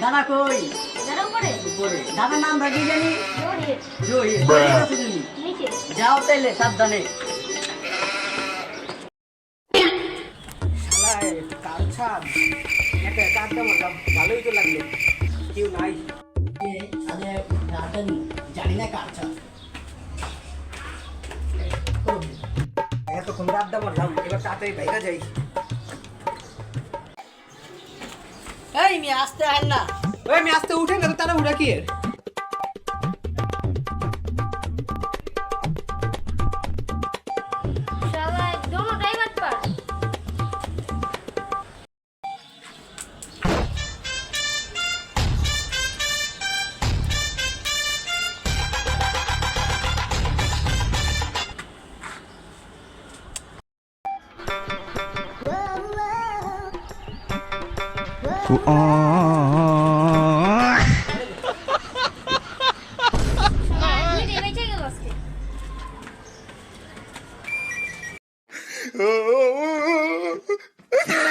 দাদা কই? দাদার নাম রাখি জানি? যাও তাইলে সাবধানে। ভালোই তো লাগল। কেউ নাই। এ, আরে রাতেন ছাদ এতক্ষণ আড্ডা মারলাম এবার তাড়াতাড়ি বাইরে যাই। এই মি আসতে আহেন না। ওই আমি আস্তে উঠে না তো তারা উঠা কি এর? Oh